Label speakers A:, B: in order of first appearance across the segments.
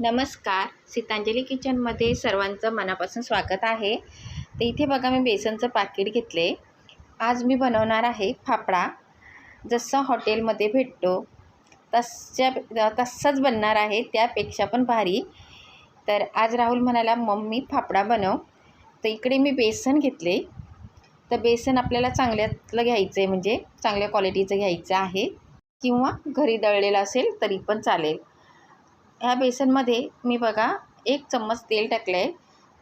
A: नमस्कार. सीतांजली किचनमध्ये सर्वांचं मनापासून स्वागत आहे. तर इथे बघा मी बेसनचं पाकिट घेतले. आज मी बनवणार आहे फाफडा. जसं हॉटेलमध्ये भेटतो तसच्या तसंच बनणार आहे. त्यापेक्षा पण भारी. तर आज राहुल म्हणाला मम्मी फाफडा बनव. तर इकडे मी बेसन घेतले. तर बेसन आपल्याला चांगल्यातलं घ्यायचं आहे म्हणजे चांगल्या क्वालिटीचं घ्यायचं आहे. किंवा घरी दळलेलं असेल तरी पण चालेल. ह्या बेसनमध्ये मी बघा एक चम्मच तेल टाकलं आहे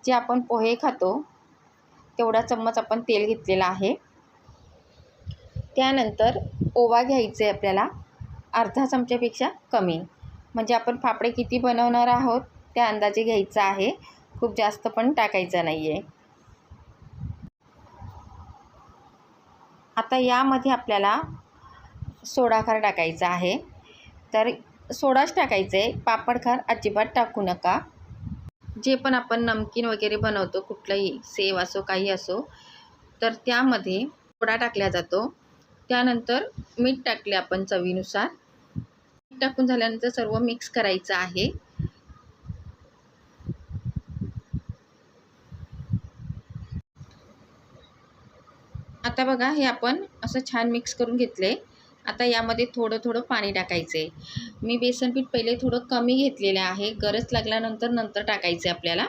A: जे आपण पोहे खातो तेवढा चम्मच आपण तेल घेतलेला आहे. त्यानंतर ओवा घ्यायचा आहे आपल्याला अर्धा चमच्यापेक्षा कमी. म्हणजे आपण फाफडे किती बनवणार आहोत त्या अंदाजे घ्यायचं आहे. खूप जास्त पण टाकायचं नाही आहे आता यामध्ये आपल्याला सोडाखार टाकायचा आहे. तर सोडाच टाकायचं. आहे पापडखार अजिबात टाकू नका. जे पण आपण नमकीन वगैरे बनवतो कुठलंही सेव असो काही असो तर त्यामध्ये सोडा टाकला जातो. त्यानंतर मीठ टाकले आपण चवीनुसार. मीठ टाकून झाल्यानंतर सर्व मिक्स करायचं आहे. आता बघा हे आपण असं छान मिक्स करून घेतले. आता यामध्ये थोडं थोडं पाणी टाकायचं आहे मी बेसनपीठ पहिले थोडं कमी घेतलेलं आहे. गरज लागल्यानंतर नंतर टाकायचं आहे आपल्याला.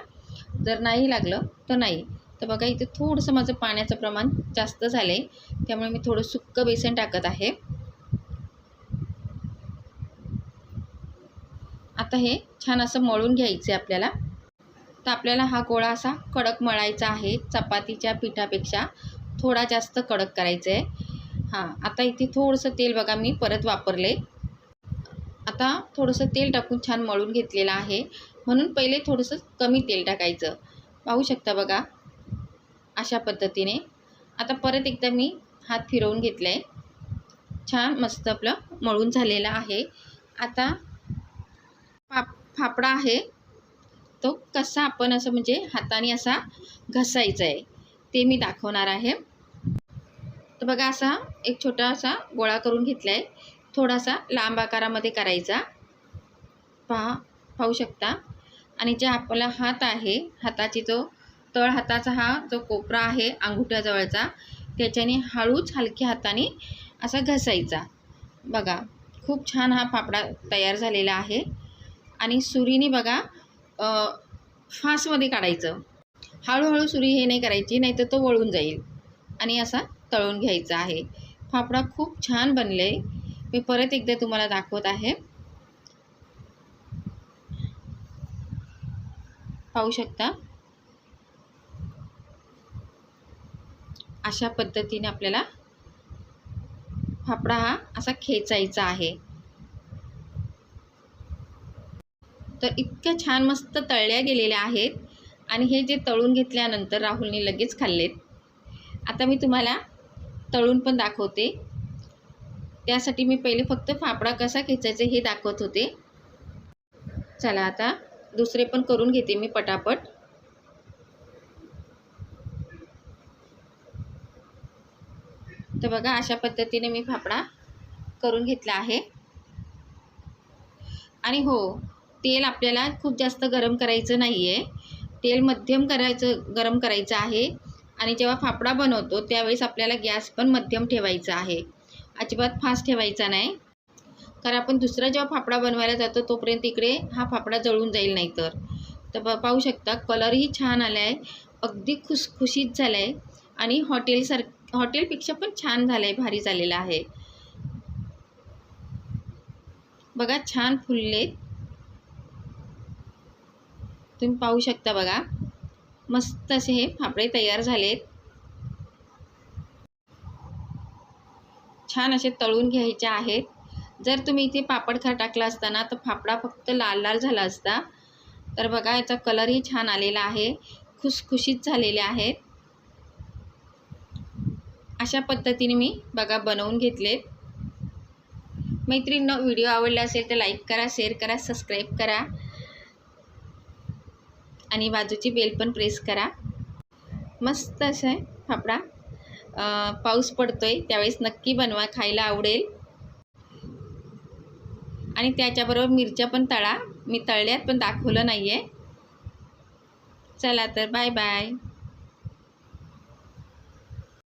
A: जर नाही लागलं तर नाही. तर बघा इथे थोडंसं माझं पाण्याचं प्रमाण जास्त झालं आहे त्यामुळे मी थोडं सुक्कं बेसन टाकत आहे. आता हे छान असं मळून घ्यायचं आहे आपल्याला. तर आपल्याला हा गोळा असा कडक मळायचा आहे. चपातीच्या पिठापेक्षा थोडा जास्त कडक करायचं आहे हां आता इथे थोडंसं तेल बघा मी परत वापरले. आता थोडंसं तेल टाकून छान मळून घेतलेलं आहे. म्हणून पहिले थोडंसं कमी तेल टाकायचं. पाहू शकता बघा अशा पद्धतीने. आता परत एकदा मी हात फिरवून घेतला आहे छान मस्त आपलं मळून झालेलं आहे. आता फाप फाफडा आहे. तो कसा आपण असं म्हणजे हाताने असा घसायचा आहे ते मी दाखवणार आहे. तर बघा असा एक छोटासा गोळा करून घेतला आहे थोडासा लांब आकारामध्ये करायचा. पहा पाहू शकता. आणि जे आपला हात आहे हाताची जो तळ हाताचा हा जो कोपरा आहे अंगुठ्याजवळचा त्याच्याने हळूच हलक्या हाताने असा घसायचा. बघा खूप छान हा फाफडा तयार झालेला आहे. आणि सुरीने बघा फासमध्ये काढायचं. हळूहळू सुरी हे नाही करायची नाही तर तो वळून जाईल. आणि असा तळून घ्यायचा आहे. फाफडा खूप छान बनले. मी परत एकदा तुम्हाला दाखवत आहे. पाहू शकता? अशा पद्धतीने आपल्याला फाफडा हा असा खेचायचा आहे. तर इतक्या छान मस्त तळल्या गेलेल्या आहेत. आणि हे जे तळून घेतल्यानंतर राहुलने लगेच खाल्लेत. आता मी तुम्हाला तळून पण दाखवते. त्यासाठी मी पहिले फक्त फाफडा कसा खेचायचा हे दाखवत होते. चला आता दुसरे पण करून घेते मी पटापट. तर बघा अशा पद्धतीने मी फाफडा करून घेतला आहे. आणि हो तेल आपल्याला खूप जास्त गरम करायचं नाही आहे तेल मध्यम करायचं गरम करायचं आहे. आणि जेव्हा फाफडा बनवतो त्यावेळेस आपल्याला गॅस पण मध्यम ठेवायचा आहे. अजिबात फास्ट ठेवायचा नाही. कारण आपण दुसरा जेव्हा फाफडा बनवायला जातो तोपर्यंत इकडे हा फाफडा जळून जाईल नाही तर तर पाहू शकता कलरही छान आला आहे अगदी खुसखुशीत झाला आहे आणि हॉटेलसार हॉटेलपेक्षा पण छान झालं आहे भारी झालेलं आहे. बघा छान फुलले तुम्ही पाहू शकता बघा. मस्त असे हे फाफडे तयार झालेत. छान असे तळून घ्यायचे आहेत. जर तुम्ही इथे पापड खा टाकला असताना तर फाफडा फक्त लाल लाल झाला असता. तर बघा याचा कलरही छान आलेला आहे. खुसखुशीत झालेले आहेत. अशा पद्धतीने मी बघा बनवून घेतलेत. मैत्रिणींना व्हिडिओ आवडला असेल तर लाईक करा शेअर करा सबस्क्राईब करा. आणि बाजूची बेल पण प्रेस करा. मस्त असं आहे फाफडा पाऊस पडतो आहे त्यावेळेस नक्की बनवा खायला आवडेल. आणि त्याच्याबरोबर मिरच्या पण तळा. मी तळल्यात पण दाखवलं नाही आहे चला तर बाय बाय